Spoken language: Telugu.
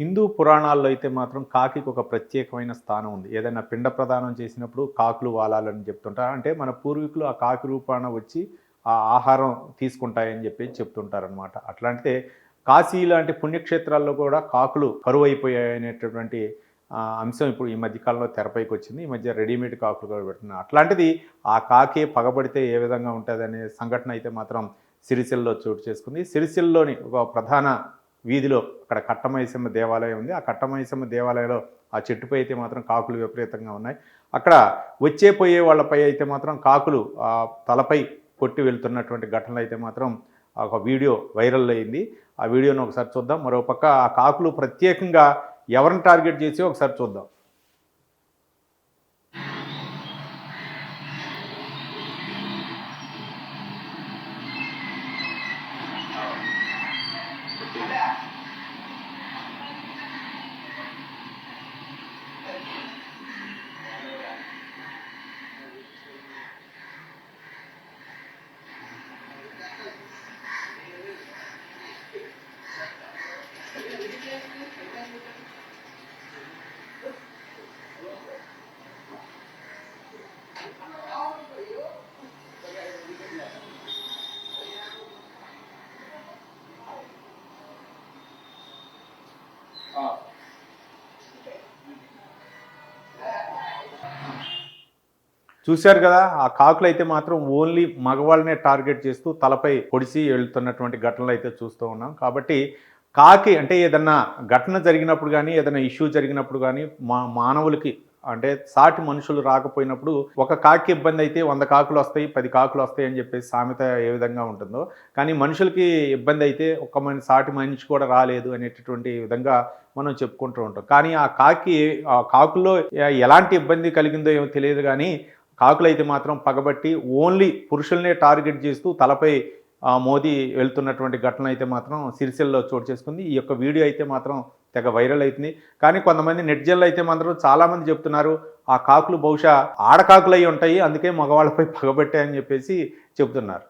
హిందూ పురాణాల్లో అయితే మాత్రం కాకికి ఒక ప్రత్యేకమైన స్థానం ఉంది. ఏదైనా పిండ ప్రదానం చేసినప్పుడు కాకులు వాలాలని చెప్తుంటారు అంటే మన పూర్వీకులు ఆ కాకి రూపాన వచ్చి ఆ ఆహారం తీసుకుంటాయని చెప్పి చెప్తుంటారనమాట అట్లాంటిదే కాశీ లాంటి పుణ్యక్షేత్రాల్లో కూడా కాకులు కరువు అయిపోయాయనేటటువంటి అంశం ఇప్పుడు ఈ మధ్య కాలంలో తెరపైకి వచ్చింది. ఈ మధ్య రెడీమేడ్ కాకులు కూడా పెడుతున్నారు. అట్లాంటిది ఆ కాకి పగబడితే ఏ విధంగా ఉంటుంది అనే సంఘటన అయితే మాత్రం సిరిసిల్లో చోటు చేసుకుంది. సిరిసిల్లోని ఒక ప్రధాన వీధిలో అక్కడ కట్టమైసమ్మ దేవాలయం ఉంది. ఆ కట్టమైసమ్మ దేవాలయంలో ఆ చెట్టుపై అయితే మాత్రం కాకులు విపరీతంగా ఉన్నాయి. అక్కడ వచ్చే పోయే వాళ్ళపై అయితే మాత్రం కాకులు ఆ తలపై కొట్టి వెళ్తున్నటువంటి ఘటనలు అయితే మాత్రం ఒక వీడియో వైరల్ అయింది. ఆ వీడియోను ఒకసారి చూద్దాం. మరోపక్క ఆ కాకులు ప్రత్యేకంగా ఎవరిని టార్గెట్ చేసి ఒకసారి చూద్దాం. చూశారు కదా ఆ కాకులు అయితే మాత్రం ఓన్లీ మగవాళ్ళనే టార్గెట్ చేస్తూ తలపై పొడిచి వెళ్తున్నటువంటి ఘటనలు అయితే చూస్తూ ఉన్నాం. కాబట్టి కాకి అంటే ఏదన్నా ఘటన జరిగినప్పుడు కానీ ఏదైనా ఇష్యూ జరిగినప్పుడు కానీ మా మానవులకి అంటే సాటి మనుషులు రాకపోయినప్పుడు ఒక కాకి ఇబ్బంది అయితే వంద కాకులు వస్తాయి పది కాకులు వస్తాయి అని చెప్పేసి సామెత ఏ విధంగా ఉంటుందో. కానీ మనుషులకి ఇబ్బంది అయితే ఒక మన సాటి మనిషి కూడా రాలేదు అనేటటువంటి విధంగా మనం చెప్పుకుంటూ ఉంటాం. కానీ ఆ కాకి ఆ కాకుల్లో ఎలాంటి ఇబ్బంది కలిగిందో ఏమో తెలియదు కానీ కాకులు అయితే మాత్రం పగబట్టి ఓన్లీ పురుషుల్నే టార్గెట్ చేస్తూ తలపై మోదీ వెళ్తున్నటువంటి ఘటన అయితే మాత్రం సిరిసిల్లో చోటు చేసుకుంది. ఈ యొక్క వీడియో అయితే మాత్రం తెగ వైరల్ అవుతుంది కానీ కొంతమంది నెట్జన్లు అయితే మాత్రం చాలామంది చెప్తున్నారు ఆ కాకులు బహుశా ఆడకాకులు అయి ఉంటాయి అందుకే మగవాళ్ళపై పగబెట్టాయని చెప్పేసి చెబుతున్నారు